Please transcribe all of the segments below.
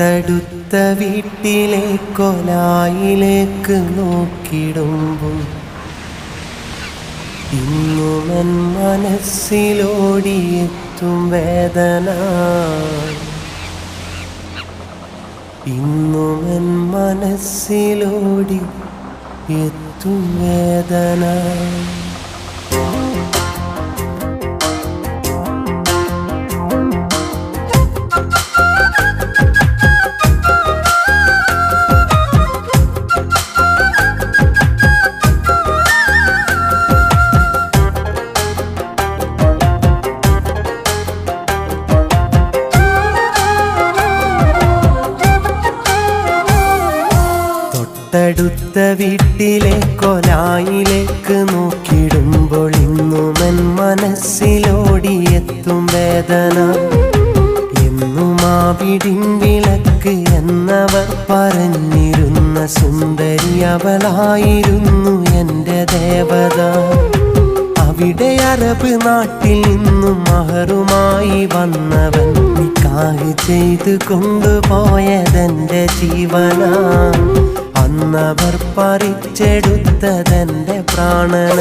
തൊട്ടടുത്ത വീട്ടിലെ കൊലായിലേക്ക് നോക്കിടുമ്പോൾ ഇന്നുമൻ മനസ്സിലോടിയെത്തും വേദന. ഇന്നുമൻ മനസ്സിലോടി എത്തും വേദന. തൊട്ടടുത്ത വീട്ടിലെ കൊലായിലേക്ക് നോക്കിടുമ്പോൾ ഇന്നുമൻ മനസ്സിലോടിയെത്തും വേദന. എന്നും ആ വീടിൻ വിളക്ക് എന്നവർ പറഞ്ഞിരുന്ന സുന്ദരി അവളായിരുന്നു എന്റെ ദേവത. അവിടെ അറബ് നാട്ടിൽ നിന്നും മഹറുമായി വന്നവൻ നിക്കാഹ് ചെയ്ത് കൊണ്ടുപോയതെന്റെ ജീവന. അന്നവർ പറിച്ചെടുത്തതെന്റെ പ്രാണന.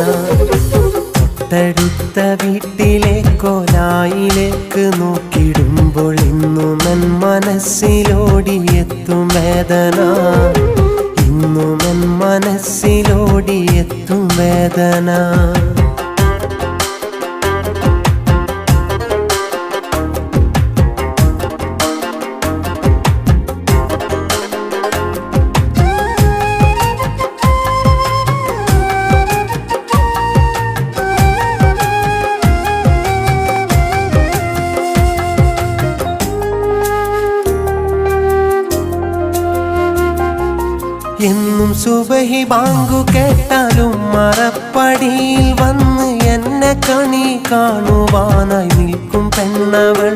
തൊട്ടടുത്ത വീട്ടിലെ കോലായിലേക്ക് നോക്കിടുമ്പോൾ ഇന്നും എൻ മനസ്സിലോടിയെത്തും വേദന. ഇന്നും എൻ മനസ്സിലോടിയെത്തും വേദന. എന്നും സുബഹി ബാങ്കു കേട്ടാലും മറപ്പടിയിൽ വന്ന് എന്നെ കണി കാണുവാനായി നിൽക്കും പെണ്ണവൾ.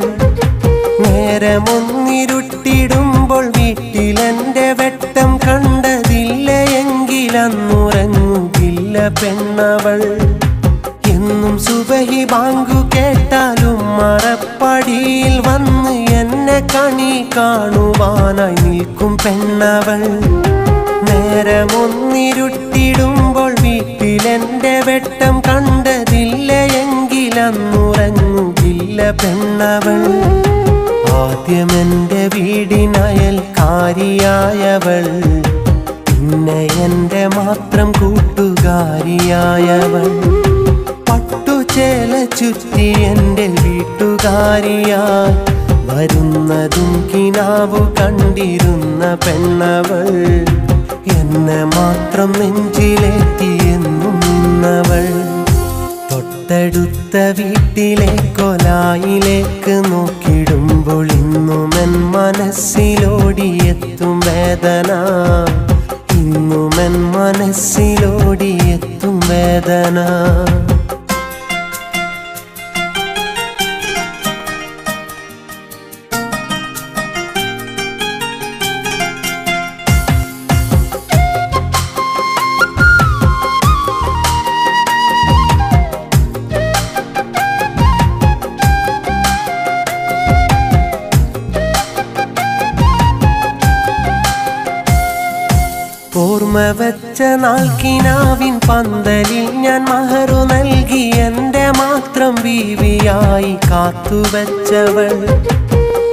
നേരമൊന്നിരുട്ടിടുമ്പോൾ വീട്ടിലെന്റെ വെട്ടം കണ്ടതില്ല എങ്കിലന്നുറങ്ങുകില്ല പെണ്ണവൾ. എന്നും സുബഹി ബാങ്കു കേട്ടാലും മറപ്പടിയിൽ വന്ന് എന്നെ കണി കാണുവാനായി നിൽക്കും പെണ്ണവൾ. നേരമൊന്നിരുട്ടിടുമ്പോൾ വീട്ടിലെന്റെ വെട്ടം കണ്ടതില്ല എങ്കിലന്നുറങ്ങുകില്ല പെണ്ണവൾ. ആദ്യമെന്റെ വീടിനയൽ കാരിയായവൾ. പിന്നെ എന്റെ മാത്രം കൂട്ടുകാരിയായവൾ. പട്ടുചേല ചുറ്റി എന്റെ വീട്ടുകാരിയാ. വരുന്നതും കിനാവു കണ്ടിരുന്ന പെണ്ണവൾ. എന്നെ മാത്രം നെഞ്ചിലേക്ക് നിന്നവൾ. തൊട്ടടുത്ത വീട്ടിലെ കൊലായിലേക്ക് നോക്കിടുമ്പോൾ ഇന്നുമൻ മനസ്സിലോടിയെത്തും വേദന. ഇന്നുമൻ മനസ്സിലോടിയെത്തും വേദന. ഓർമ്മ വെച്ച നാൾക്കിനാവിൻ പന്തലിൽ ഞാൻ മഹറു നൽകി എന്റെ മാത്രം ബീവിയായി കാത്തുവച്ചവൾ.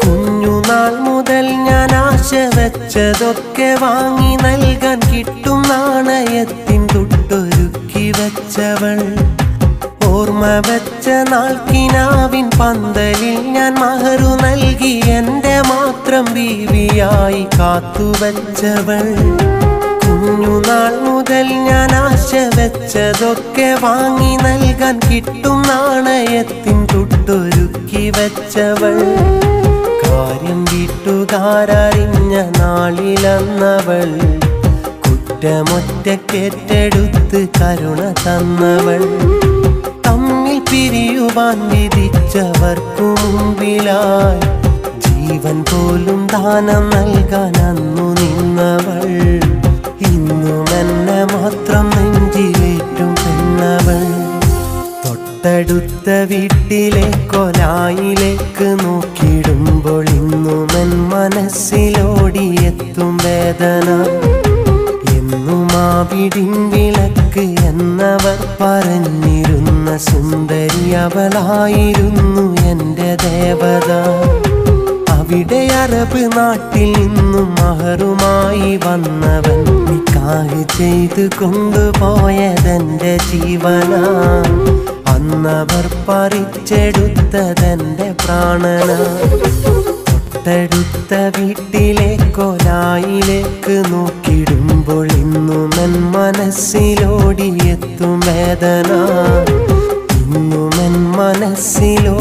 കുഞ്ഞുനാൾ മുതൽ ഞാൻ ആശ വെച്ചതൊക്കെ വാങ്ങി നൽകാൻ കിട്ടും നാണയത്തിൻ തൊട്ടൊരുക്കി വെച്ചവൾ. ഓർമ്മ വെച്ച നാൾക്കിനാവിൻ പന്തലിൽ ഞാൻ മഹറു നൽകി എന്റെ മാത്രം ബീവിയായി കാത്തുവെച്ചവൾ. കുഞ്ഞുനാൾ മുതൽ ഞാൻ ആശ വെച്ചതൊക്കെ വാങ്ങി നൽകാൻ കിട്ടും നാണയത്തിൻ തൊട്ടൊരുക്കി വെച്ചവൾ. കാര്യം വീട്ടുകാരറിഞ്ഞ നാളിലന്നവൾ. കുറ്റമൊറ്റക്കേറ്റെടുത്ത് കരുണ തന്നവൾ. തമ്മിൽ പിരിയുവാൻ വിധിച്ചവർക്കു മുമ്പിലായി. ജീവൻ പോലും ദാനം നൽകാൻ അന്നു നിന്നവൾ. മാത്രം നെഞ്ചിലേറ്റും പെണ്ണവൾ തൊട്ടടുത്ത വീട്ടിലെ കൊലായിലേക്ക് നോക്കിയിടുമ്പോൾ ഇന്നും എൻ മനസ്സിലോടിയെത്തും വേദന. എന്നും ആ വിളക്ക് എന്നവർ പറഞ്ഞിരുന്ന സുന്ദരി അവളായിരുന്നു എന്റെ ദേവത. അവിടെ അറബ് നാട്ടിൽ നിന്നും മഹറുമായി വന്നവൻ നിക്കാഹ് ചെയ്ത് കൊണ്ടുപോയതെന്റെ ജീവന അന്നവർ പറിച്ചെടുത്തതെന്റെ പ്രാണന തൊട്ടടുത്ത വീട്ടിലെ കൊലായിലേക്ക് നോക്കിടുമ്പോൾ ഇന്നും എൻ മനസ്സിലോടിയെത്തും വേദന. ഇന്നും എൻ വേദന